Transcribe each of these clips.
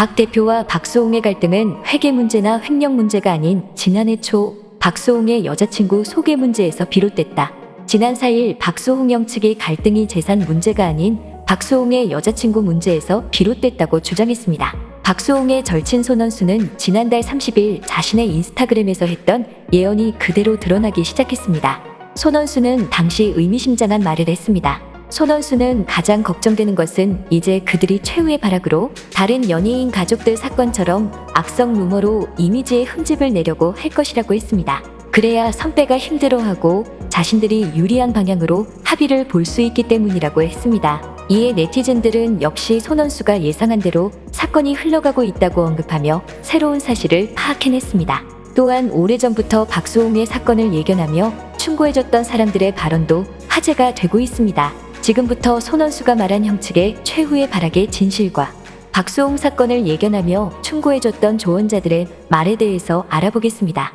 박 대표와 박수홍의 갈등은 회계 문제나 횡령 문제가 아닌 지난해 초 박수홍의 여자친구 소개 문제에서 비롯됐다. 지난 4일 박수홍 형 측의 갈등이 재산 문제가 아닌 박수홍의 여자친구 문제에서 비롯됐다고 주장했습니다. 박수홍의 절친 손원수는 지난달 30일 자신의 인스타그램에서 했던 예언이 그대로 드러나기 시작했습니다. 손원수는 당시 의미심장한 말을 했습니다. 손원수는 가장 걱정되는 것은 이제 그들이 최후의 발악으로 다른 연예인 가족들 사건처럼 악성 루머로 이미지에 흠집을 내려고 할 것이라고 했습니다. 그래야 선배가 힘들어하고 자신들이 유리한 방향으로 합의를 볼 수 있기 때문이라고 했습니다. 이에 네티즌들은 역시 손원수가 예상한 대로 사건이 흘러가고 있다고 언급하며 새로운 사실을 파악해냈습니다. 또한 오래전부터 박수홍의 사건을 예견하며 충고해줬던 사람들의 발언도 화제가 되고 있습니다. 지금부터 손원수가 말한 형측의 최후의 발악의 진실과 박수홍 사건을 예견하며 충고해줬던 조언자들의 말에 대해서 알아보겠습니다.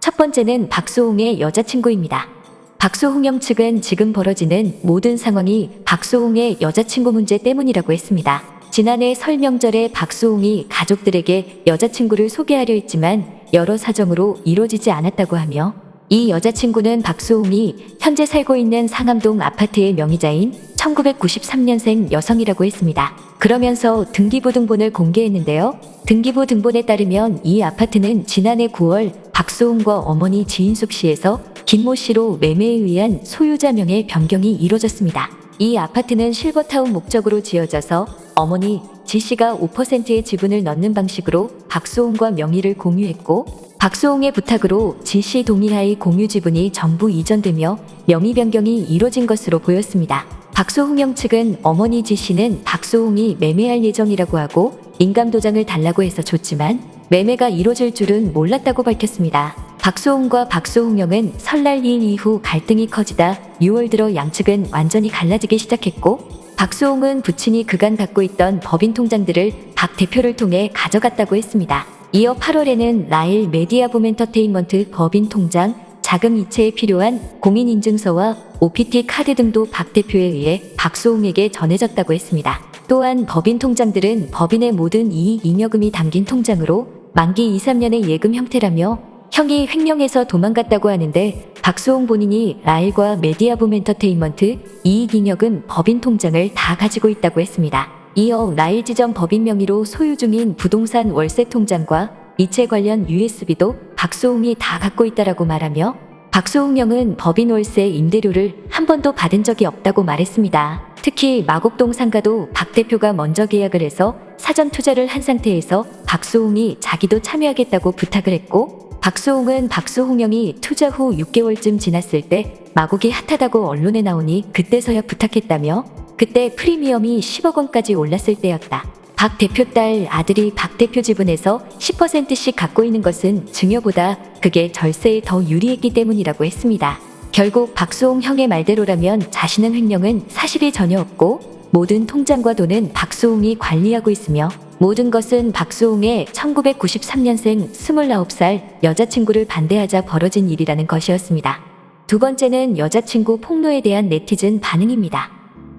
첫 번째는 박수홍의 여자친구입니다. 박수홍 형 측은 지금 벌어지는 모든 상황이 박수홍의 여자친구 문제 때문이라고 했습니다. 지난해 설 명절에 박수홍이 가족들에게 여자친구를 소개하려 했지만 여러 사정으로 이루어지지 않았다고 하며 이 여자친구는 박수홍이 현재 살고 있는 상암동 아파트의 명의자인 1993년생 여성이라고 했습니다. 그러면서 등기부 등본을 공개했는데요. 등기부 등본에 따르면 이 아파트는 지난해 9월 박수홍과 어머니 지인숙 씨에서 김모 씨로 매매에 의한 소유자 명의 변경이 이루어졌습니다. 이 아파트는 실버타운 목적으로 지어져서 어머니 지 씨가 5%의 지분을 넣는 방식으로 박수홍과 명의를 공유했고 박수홍의 부탁으로 지씨 동의하에 공유 지분이 전부 이전되며 명의 변경이 이뤄진 것으로 보였습니다. 박수홍 형 측은 어머니 지 씨는 박수홍이 매매할 예정이라고 하고 인감 도장을 달라고 해서 줬지만 매매가 이뤄질 줄은 몰랐다고 밝혔습니다. 박수홍과 박수홍 형은 설날 이일 이후 갈등이 커지다 6월 들어 양측은 완전히 갈라지기 시작했고 박수홍은 부친이 그간 갖고 있던 법인 통장들을 박 대표를 통해 가져갔다고 했습니다. 이어 8월에는 라일 메디아붐 엔터테인먼트 법인 통장, 자금 이체에 필요한 공인인증서와 OPT 카드 등도 박 대표에 의해 박수홍에게 전해졌다고 했습니다. 또한 법인 통장들은 법인의 모든 이익 잉여금이 담긴 통장으로 만기 2, 3년의 예금 형태라며 형이 횡령해서 도망갔다고 하는데 박수홍 본인이 라일과 메디아붐 엔터테인먼트 이익잉여금 법인 통장을 다 가지고 있다고 했습니다. 이어 라일 지점 법인 명의로 소유 중인 부동산 월세 통장과 이체 관련 USB도 박수홍이 다 갖고 있다라고 말하며 박수홍 형은 법인 월세 임대료를 한 번도 받은 적이 없다고 말했습니다. 특히 마곡동 상가도 박 대표가 먼저 계약을 해서 사전 투자를 한 상태에서 박수홍이 자기도 참여하겠다고 부탁을 했고 박수홍은 박수홍 형이 투자 후 6개월쯤 지났을 때 마곡이 핫하다고 언론에 나오니 그때서야 부탁했다며 그때 프리미엄이 10억 원까지 올랐을 때였다. 박 대표 딸 아들이 박 대표 지분에서 10%씩 갖고 있는 것은 증여보다 그게 절세에 더 유리했기 때문이라고 했습니다. 결국 박수홍 형의 말대로라면 자신은 횡령은 사실이 전혀 없고 모든 통장과 돈은 박수홍이 관리하고 있으며 모든 것은 박수홍의 1993년생 29살 여자친구를 반대하자 벌어진 일이라는 것이었습니다. 두 번째는 여자친구 폭로에 대한 네티즌 반응입니다.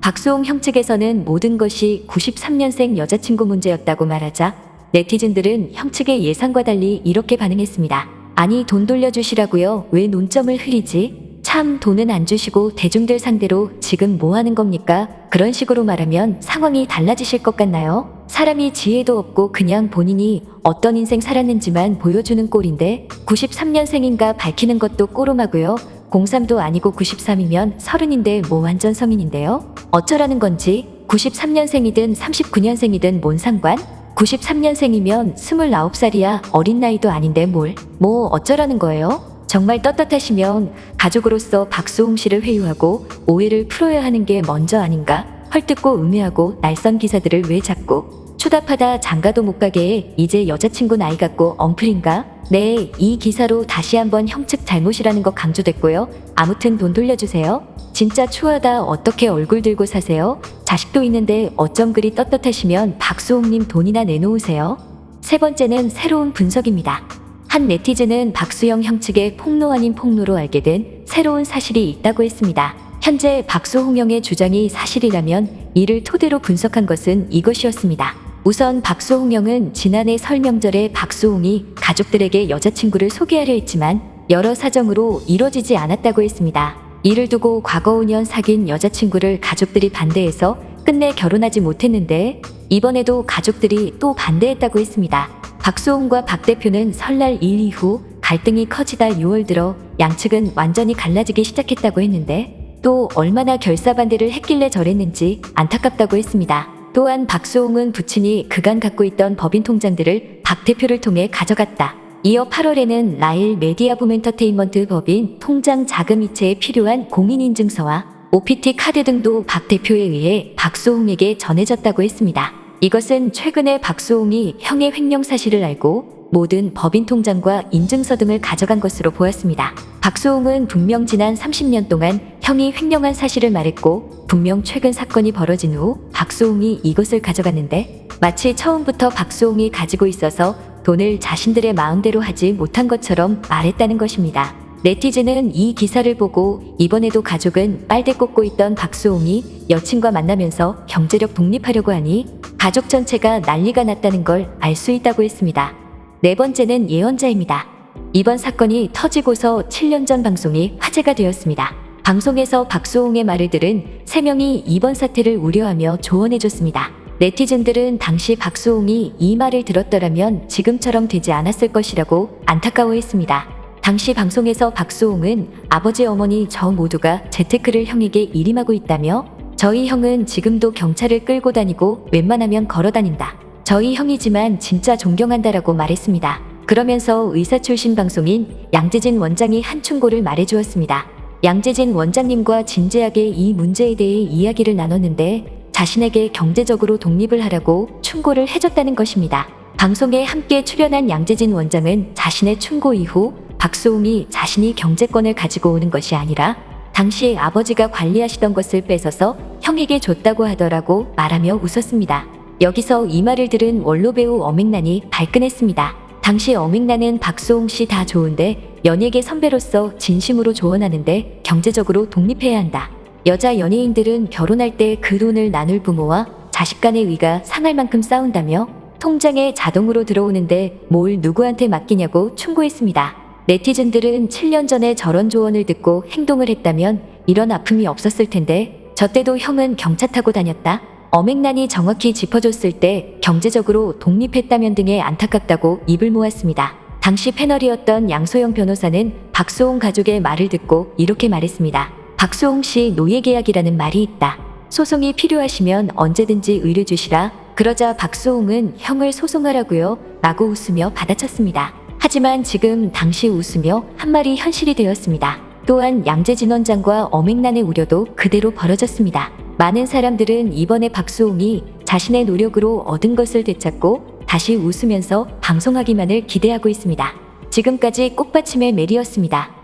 박수홍 형 측에서는 모든 것이 93년생 여자친구 문제였다고 말하자 네티즌들은 형 측의 예상과 달리 이렇게 반응했습니다. 아니 돈 돌려주시라고요. 왜 논점을 흘리지? 참 돈은 안 주시고 대중들 상대로 지금 뭐 하는 겁니까? 그런 식으로 말하면 상황이 달라지실 것 같나요? 사람이 지혜도 없고 그냥 본인이 어떤 인생 살았는지만 보여주는 꼴인데 93년생인가 밝히는 것도 꼬름하고요. 03도 아니고 93이면 서른인데 뭐 완전 성인인데요? 어쩌라는 건지 93년생이든 39년생이든 뭔 상관? 93년생이면 29살이야 어린 나이도 아닌데 뭘? 뭐 어쩌라는 거예요? 정말 떳떳하시면 가족으로서 박수홍 씨를 회유하고 오해를 풀어야 하는 게 먼저 아닌가? 헐뜯고 음해하고 날선 기사들을 왜 자꾸 추답하다 장가도 못 가게 해 이제 여자친구 나이 같고 엉플인가? 네, 이 기사로 다시 한번 형측 잘못이라는 거 강조됐고요. 아무튼 돈 돌려주세요. 진짜 추하다 어떻게 얼굴 들고 사세요? 자식도 있는데 어쩜 그리 떳떳하시면 박수홍님 돈이나 내놓으세요. 세 번째는 새로운 분석입니다. 한 네티즌은 박수영 형 측의 폭로 아닌 폭로로 알게 된 새로운 사실이 있다고 했습니다. 현재 박수홍 형의 주장이 사실이라면 이를 토대로 분석한 것은 이것이었습니다. 우선 박수홍 형은 지난해 설 명절에 박수홍이 가족들에게 여자친구를 소개하려 했지만 여러 사정으로 이뤄지지 않았다고 했습니다. 이를 두고 과거 5년 사귄 여자친구를 가족들이 반대해서 끝내 결혼하지 못했는데 이번에도 가족들이 또 반대했다고 했습니다. 박수홍과 박 대표는 설날 일 이후 갈등이 커지다 6월 들어 양측은 완전히 갈라지기 시작했다고 했는데 또 얼마나 결사반대를 했길래 저랬는지 안타깝다고 했습니다. 또한 박수홍은 부친이 그간 갖고 있던 법인 통장들을 박 대표를 통해 가져갔다. 이어 8월에는 라일 메디아 붐 엔터테인먼트 법인 통장 자금 이체에 필요한 공인인증서와 OPT 카드 등도 박 대표에 의해 박수홍에게 전해졌다고 했습니다. 이것은 최근에 박수홍이 형의 횡령 사실을 알고 모든 법인 통장과 인증서 등을 가져간 것으로 보았습니다. 박수홍은 분명 지난 30년 동안 형이 횡령한 사실을 말했고 분명 최근 사건이 벌어진 후 박수홍이 이것을 가져갔는데 마치 처음부터 박수홍이 가지고 있어서 돈을 자신들의 마음대로 하지 못한 것처럼 말했다는 것입니다. 네티즌은 이 기사를 보고 이번에도 가족은 빨대 꽂고 있던 박수홍이 여친과 만나면서 경제력 독립하려고 하니 가족 전체가 난리가 났다는 걸 알 수 있다고 했습니다. 네 번째는 예언자입니다. 이번 사건이 터지고서 7년 전 방송이 화제가 되었습니다. 방송에서 박수홍의 말을 들은 3명이 이번 사태를 우려하며 조언해줬습니다. 네티즌들은 당시 박수홍이 이 말을 들었더라면 지금처럼 되지 않았을 것이라고 안타까워했습니다. 당시 방송에서 박수홍은 아버지 어머니 저 모두가 재테크를 형에게 일임하고 있다며 저희 형은 지금도 경찰을 끌고 다니고 웬만하면 걸어 다닌다. 저희 형이지만 진짜 존경한다라고 말했습니다. 그러면서 의사 출신 방송인 양재진 원장이 한 충고를 말해주었습니다. 양재진 원장님과 진지하게 이 문제에 대해 이야기를 나눴는데 자신에게 경제적으로 독립을 하라고 충고를 해줬다는 것입니다. 방송에 함께 출연한 양재진 원장은 자신의 충고 이후 박수홍이 자신이 경제권을 가지고 오는 것이 아니라 당시 아버지가 관리하시던 것을 뺏어서 형에게 줬다고 하더라고 말하며 웃었습니다. 여기서 이 말을 들은 원로 배우 어맹란이 발끈했습니다. 당시 어맹란은 박수홍 씨 다 좋은데 연예계 선배로서 진심으로 조언하는데 경제적으로 독립해야 한다. 여자 연예인들은 결혼할 때 그 돈을 나눌 부모와 자식 간의 의가 상할 만큼 싸운다며 통장에 자동으로 들어오는데 뭘 누구한테 맡기냐고 충고했습니다. 네티즌들은 7년 전에 저런 조언을 듣고 행동을 했다면 이런 아픔이 없었을 텐데 저 때도 형은 경차 타고 다녔다. 어맹란이 정확히 짚어줬을 때 경제적으로 독립했다면 등의 안타깝다고 입을 모았습니다. 당시 패널이었던 양소영 변호사는 박수홍 가족의 말을 듣고 이렇게 말했습니다. 박수홍 씨 노예 계약이라는 말이 있다. 소송이 필요하시면 언제든지 의뢰 주시라. 그러자 박수홍은 형을 소송하라고요. 라고 웃으며 받아쳤습니다. 하지만 지금 당시 웃으며 한 말이 현실이 되었습니다. 또한 양재진 원장과 어맹란의 우려도 그대로 벌어졌습니다. 많은 사람들은 이번에 박수홍이 자신의 노력으로 얻은 것을 되찾고 다시 웃으면서 방송하기만을 기대하고 있습니다. 지금까지 꽃받침의 메리였습니다.